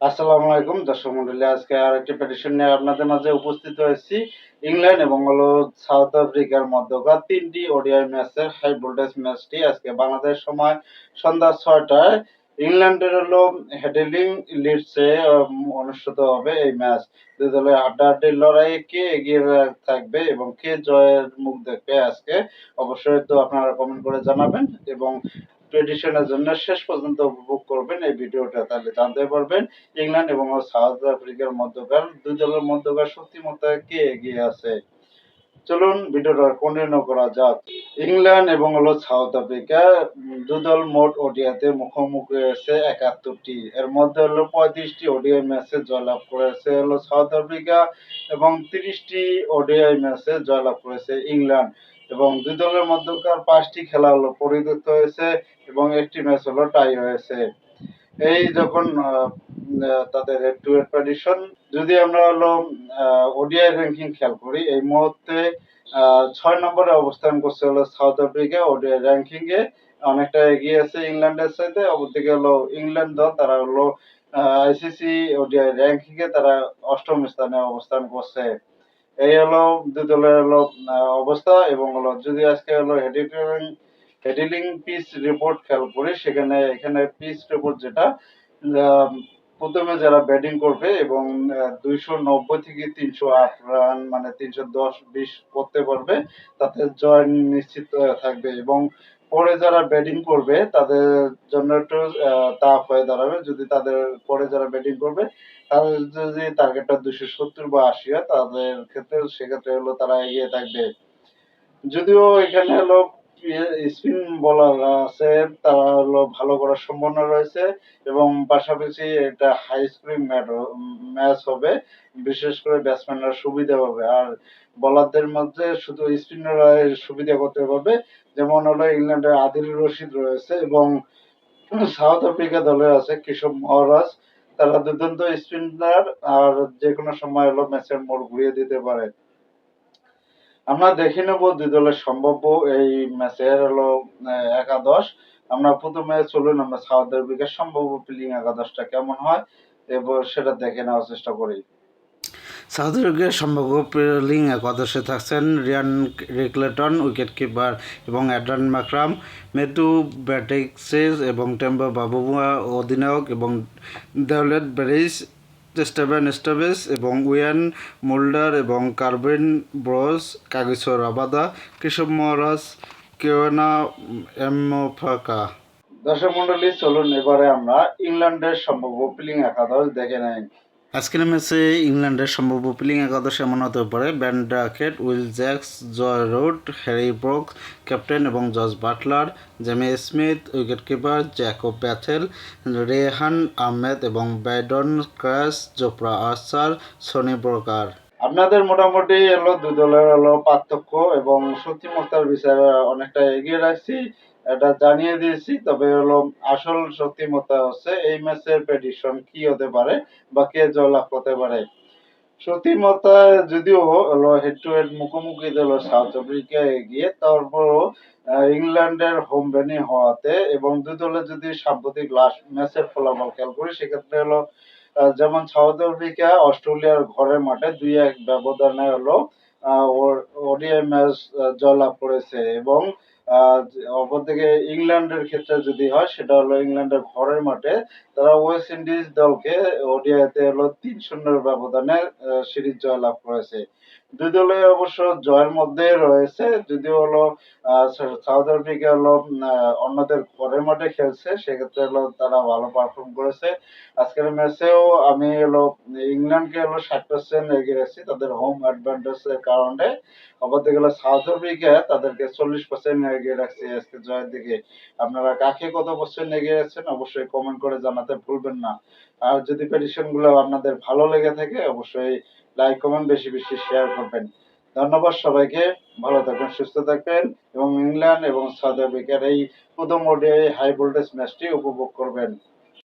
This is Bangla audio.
আসসালামু আলাইকুম, দর্শক মন্ডলী, আজকে আর একটি পেটিশন নিয়ে আপনাদের মাঝে উপস্থিত হয়েছি। ইংল্যান্ড এবং হলো সাউথ আফ্রিকার মধ্যকার তিনটি ওডিআই ম্যাচের হাই ভোল্টেজ ম্যাচটি আজকে বাংলাদেশ সময় সন্ধ্যা ছয়টায় ইংল্যান্ডের হলো হেডেলিং লিডসে অনুষ্ঠিত হবে এই ম্যাচ দুই দলের হাড্ডাহাড্ডির লড়াইয়ে কে এগিয়ে থাকবে এবং কে জয়ের মুখ দেখবে আজকে? অবশ্যই তো আপনারা কমেন্ট করে জানাবেন এবং প্রেডিশনের জন্য শেষ পর্যন্ত উপভোগ করবেন এই ভিডিওটা তাহলে জানতে পারবেন ইংল্যান্ড এবং সাউথ আফ্রিকার মধ্যকার দুই দলের মধ্যকার শক্তিমত্তায় কে এগিয়ে আছে। চলুন ভিডিওটা কন্টিনিউ করা যাক। ইংল্যান্ড এবং হলো সাউথ আফ্রিকা উম, দুই দল মোট ওডিআতে মুখোমুখি হয়েছে একাত্তরটি। এর মধ্যে হলো পঁয়ত্রিশটি ওডিআই ম্যাচে জয়লাভ করেছে হলো সাউথ আফ্রিকা এবং তিরিশটি ওডিআই ম্যাচে জয়লাভ করেছে ইংল্যান্ড। এবং দুই দলের মধ্যকার পাঁচটি খেলা হলো, পরিণত হয়েছে এবং একটি ম্যাচ হলো টাই হয়েছে। এই যখন তাদের হেড টু হেড প্রেডিশন যদি আমরা হলো ওডিআই র্যাঙ্কিং খেয়াল করি, এই মুহূর্তে ছয় নম্বরে অবস্থান করছে হলো সাউথ আফ্রিকা ওডিআই র্যাঙ্কিং এ। অনেকটা এগিয়ে আছে ইংল্যান্ডের সাথে, অপরদিকে হলো ইংল্যান্ড দল, তারা হলো আইসিসি ওডিআই র্যাঙ্কিং এ, তারা অষ্টম স্থানে অবস্থান করছে। এই হলো দুই দলের হলো অবস্থা এবং হলো, যদি আজকে হলো হেডিলিং হেডিলিং পিচ রিপোর্ট খেয়াল করি, সেখানে, এখানে পিচ রিপোর্ট যেটা প্রথমে যারা ব্যাটিং করবে এবং দুইশো নব্বই থেকে তিনশো আট রান মানে তিনশো দশ, বিশ করতে পারবে, তাতে জয় নিশ্চিত থাকবে এবং পরে যারা ব্যাটিং করবে, তাদের জন্য একটু টাফ হয়ে দাঁড়াবে। যদি তাদের, পরে যারা ব্যাটিং করবে, তাদের যদি টার্গেটটা দুশো সত্তর বা আশি হয়, তাদের ক্ষেত্রে সেক্ষেত্রে হলো তারা এগিয়ে থাকবে। যদিও এখানে হলো স্পিন বলার আছে, তারা হলো ভালো করার সম্ভাবনা রয়েছে এবং পাশাপাশি এটা হাই স্কোরিং ম্যাচ হবে, বিশেষ করে ব্যাটসম্যানরা সুবিধা পাবে। আর বলারদের মধ্যে শুধু স্পিনাররা সুবিধা করতে পারবে, যেমন হলো ইংল্যান্ডের আদিল রশিদ রয়েছে এবং সাউথ আফ্রিকা দলের আছে কৃষক মহারাজ। তারা দুর্দান্ত স্পিনার আর যে কোনো সময় হলো ম্যাচের মোড় ঘুরিয়ে দিতে পারে। আমরা দেখে নেব দুই দলের সম্ভাব্য এই ম্যাচের হলো একাদশ। আমরা প্রথমে চলুন, আমরা সাউথ আফ্রিকার সম্ভাব্য প্লেইং একাদশটা কেমন হয় এবং সেটা দেখে নেওয়ার চেষ্টা করি। সাউথ আফ্রিকার সম্ভাব্য পেলিং একাদশে থাকছেন রিয়ান রিকলেটন উইকেট কিপার এবং অ্যাড্রান মাকরাম। মেথু ব্যাটিক্সেস এবং টেম্বা বাবুয়া অধিনায়ক এবং দেওলেট ব্যারিস স্টেভেন স্টেভেস এবং উইয়ান মোল্ডার এবং কার্বেন ব্রস, কাগেশ্বর আবাদা, কেশব মহারাজ, কেওয়ানা এমফাকা। দর্শক মন্ডলী চলুন এবারে আমরা ইংল্যান্ডের সম্ভাব্য ফিলিং একাদশ দেখে নেই। আজকের ম্যাচে ইংল্যান্ডের সম্ভাব্য প্লেইং একাদশ এমন হতে পারে। Ben Duckett, Will Jacks, Joe Root, Harry Brook, captain এবং George Buttler Jamie Smith wicket keeper Jacob Bethell, Rehan Ahmed এবং ব্যাডন ক্রাস জোপ্রা আর্চার, সনি ব্রোকার। আপনাদের মোটামুটি হলো দুই দলের হলো পার্থক্য এবং শক্তিমত্তার বিচারে অনেকটা এগিয়ে রাখছি, এটা জানিয়ে দিয়েছি। তবে হলো আসল শক্তিমত্তা হচ্ছে এই ম্যাচের প্রেডিকশন কি হতে পারে বা কে জয়লাভ করতে পারে। শক্তিমত্তা যদিও হলো হেড টু হেড মুখোমুখি হলো সাউথ আফ্রিকা এগিয়ে, তারপরও ইংল্যান্ডের হোম ভেনি হওয়াতে এবং দুই দলের যদি সাম্প্রতিক লাস্ট ম্যাচের ফলাফল খেয়াল করি, সেক্ষেত্রে হলো যেমন সাউথ আফ্রিকা, অস্ট্রেলিয়ার ঘরের মাঠে দুই এক ব্যবধানে হলো ওডিআই ম্যাচ জয়লাভ করেছে এবং আহ, অপরদিকে ইংল্যান্ডের ক্ষেত্রে যদি হয় সেটা হলো ইংল্যান্ডের ঘরের মাঠে তারা ওয়েস্ট ইন্ডিজ দলকে ওডিআইতে হলো তিন শূন্যের ব্যবধানে সিরিজ জয়লাভ করেছে। দুই দলে অবশ্য জয়ের মধ্যে রয়েছে যদিও হলো সাউথ আফ্রিকা হলো অন্যদের ঘরের মাঠে খেলছে সেক্ষেত্রে হলো তারা ভালো পারফর্ম করেছে। আজকের ম্যাচেও আমি হলো ইংল্যান্ডকে হলো ষাট পার্সেন্ট এগিয়ে রাখছি তাদের হোম অ্যাডভান্টেজ এর কারণে। অপরদিকে হলো সাউথ আফ্রিকা তাদেরকে চল্লিশ পার্সেন্ট এগিয়ে রাখছি আজকে জয়ের দিকে। আপনারা কাকে কত পার্সেন্ট এগিয়ে রাখছেন অবশ্যই কমেন্ট করে জানাতে ভুলবেন না। আর যদি গুলো আপনাদের ভালো লেগে থাকে, অবশ্যই লাইক কমেন্ট বেশি বেশি শেয়ার করবেন। ধন্যবাদ সবাইকে, ভালো থাকবেন, সুস্থ থাকবেন এবং ইংল্যান্ড এবং সাউথ আফ্রিকার এই প্রথম ওডিআই হাই ভোল্টেজ ম্যাচটি উপভোগ করবেন।